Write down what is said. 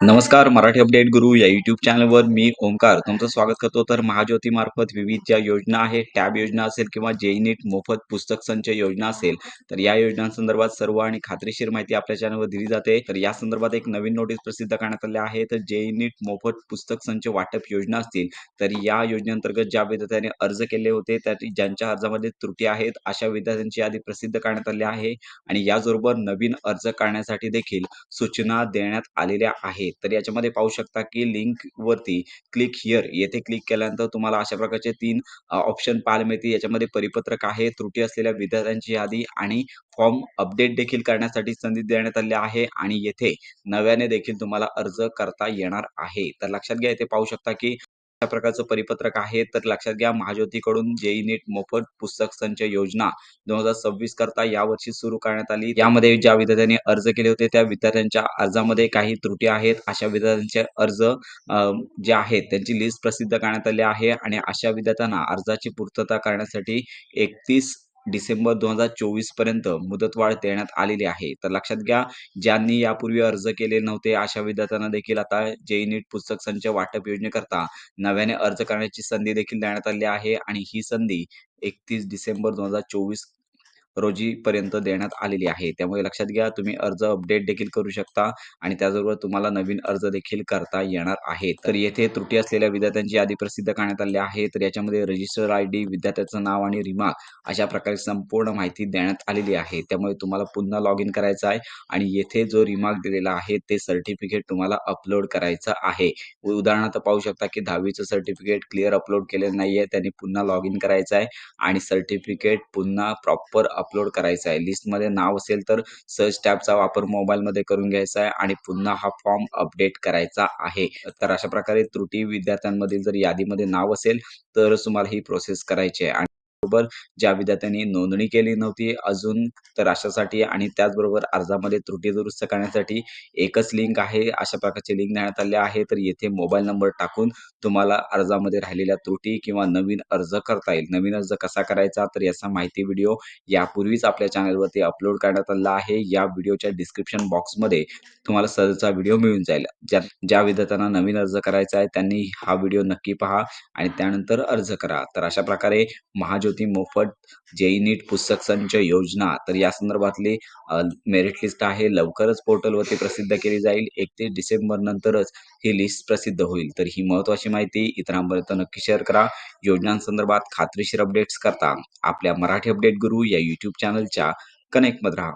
नमस्कार मराठी अपडेट गुरु या युट्यूब चॅनलवर मी ओंकार तुमचं स्वागत करतो. तर महाज्योती मार्फत विविध ज्या योजना आहेत टॅब योजना असेल किंवा जेईनीट मोफत पुस्तक संच योजना असेल तर या योजनांसंदर्भात सर्व आणि खात्रीशीर माहिती आपल्या चॅनलवर दिली जाते. तर या संदर्भात एक नवीन नोटीस प्रसिद्ध करण्यात आले आहे. तर जेईनीट मोफत पुस्तक संच वाटप योजना असतील तर या योजनेअंतर्गत ज्या विद्यार्थ्यांनी अर्ज केले होते त्या ज्यांच्या अर्जामध्ये त्रुटी आहेत अशा विद्यार्थ्यांची यादी प्रसिद्ध करण्यात आली आहे. आणि याचबरोबर नवीन अर्ज करण्यासाठी देखील सूचना देण्यात आलेल्या आहेत. तर याच्यामध्ये पाहू शकता की लिंक वरती क्लिक हिअर येथे क्लिक केल्यानंतर तुम्हाला अशा प्रकारचे तीन ऑप्शन पाहायला मिळतील. याच्यामध्ये परिपत्रक आहे त्रुटी असलेल्या विद्यार्थ्यांची यादी आणि फॉर्म अपडेट देखील करण्यासाठी संधी देण्यात आली आहे आणि येथे नव्याने देखील तुम्हाला अर्ज करता येणार आहे. तर लक्षात घ्या येथे पाहू शकता की अशा प्रकारचं परिपत्रक आहे. तर लक्षात घ्या महाज्योतीकडून जेई नीट मोफत पुस्तक संच योजना दोन हजार सव्वीस करता यावर्षी सुरू करण्यात आली. यामध्ये ज्या विद्यार्थ्यांनी अर्ज केले होते त्या विद्यार्थ्यांच्या अर्जामध्ये काही त्रुटी आहेत. अशा विद्यार्थ्यांचे अर्ज जे आहेत त्यांची लिस्ट प्रसिद्ध करण्यात आली आहे. आणि अशा विद्यार्थ्यांना अर्जाची पूर्तता करण्यासाठी एकतीस डिसेंबर दोन हजार चोवीसपर्यंत मुदतवाढ देण्यात आलेली आहे. तर लक्षात घ्या ज्यांनी यापूर्वी अर्ज केले नव्हते अशा विद्यार्थ्यांना देखील आता जेई नीट पुस्तक संच वाटप योजनेकरता नव्याने अर्ज करण्याची संधी देखील देण्यात आली आहे. आणि ही संधी एकतीस डिसेंबर दोन हजार चोवीस रोजीपर्यंत देण्यात आलेली आहे. त्यामुळे लक्षात घ्या तुम्ही अर्ज अपडेट देखील करू शकता आणि त्याचबरोबर तुम्हाला नवीन अर्ज देखील करता येणार आहे. तर येथे त्रुटी असलेल्या विद्यार्थ्यांची यादी प्रसिद्ध करण्यात आली आहे. तर याच्यामध्ये रजिस्टर आय डी विद्यार्थ्याचं नाव आणि रिमार्क अशा प्रकारे संपूर्ण माहिती देण्यात आलेली आहे. त्यामुळे तुम्हाला पुन्हा लॉग इन करायचं आहे आणि येथे जो रिमार्क दिलेला आहे ते सर्टिफिकेट तुम्हाला अपलोड करायचं आहे. उदाहरणार्थ पाहू शकता की दहावीचं सर्टिफिकेट क्लिअर अपलोड केलेलं नाहीये त्यांनी पुन्हा लॉग इन करायचं आहे आणि सर्टिफिकेट पुन्हा प्रॉपर अपलोड करायचा आहे. लिस्टमध्ये नाव असेल तर सर्च टॅबचा वापर मोबाईलमध्ये करून घ्यायचा आहे आणि पुन्हा हा फॉर्म अपडेट करायचा आहे. तर अशा प्रकारे त्रुटी विद्यार्थ्यांमधील जर यादीमध्ये नाव असेल तरच तुम्हाला ही प्रोसेस करायची आहे. बरोबर ज्या विद्यार्थ्यांनी नोंदणी केली नव्हती अजून तर अशासाठी आणि त्याचबरोबर अर्जामध्ये त्रुटी दुरुस्त करण्यासाठी एकच लिंक आहे. अशा प्रकारचे लिंक देण्यात आले आहे. तर येथे मोबाईल नंबर टाकून तुम्हाला अर्जामध्ये राहिलेल्या त्रुटी किंवा नवीन अर्ज करता येईल. नवीन अर्ज कसा करायचा? तर याचा माहिती व्हिडिओ यापूर्वीच आपल्या चॅनलवरती अपलोड करण्यात आला आहे. या व्हिडिओच्या डिस्क्रिप्शन बॉक्समध्ये तुम्हाला सहजचा व्हिडिओ मिळून जाईल. ज्या ज्या विद्यार्थ्यांना नवीन अर्ज करायचा आहे त्यांनी हा व्हिडिओ नक्की पहा आणि त्यानंतर अर्ज करा. तर अशा प्रकारे महाज्योती मोफत जेई नीट पुस्तक संच योजना. तर या संदर्भातली मेरिट लिस्ट आहे. लवकरच पोर्टलवरती प्रसिद्ध केली जाईल. एकतीस डिसेंबर नंतरच ही लिस्ट प्रसिद्ध होईल. तर ही महत्वाची माहिती इतरांपर्यंत नक्की शेअर करा. योजनांसंदर्भात खात्रीशीर अपडेट्स करता. आपल्या मराठी अपडेट गुरु या यूट्यूब चॅनलच्या कनेक्टमध्ये राहा.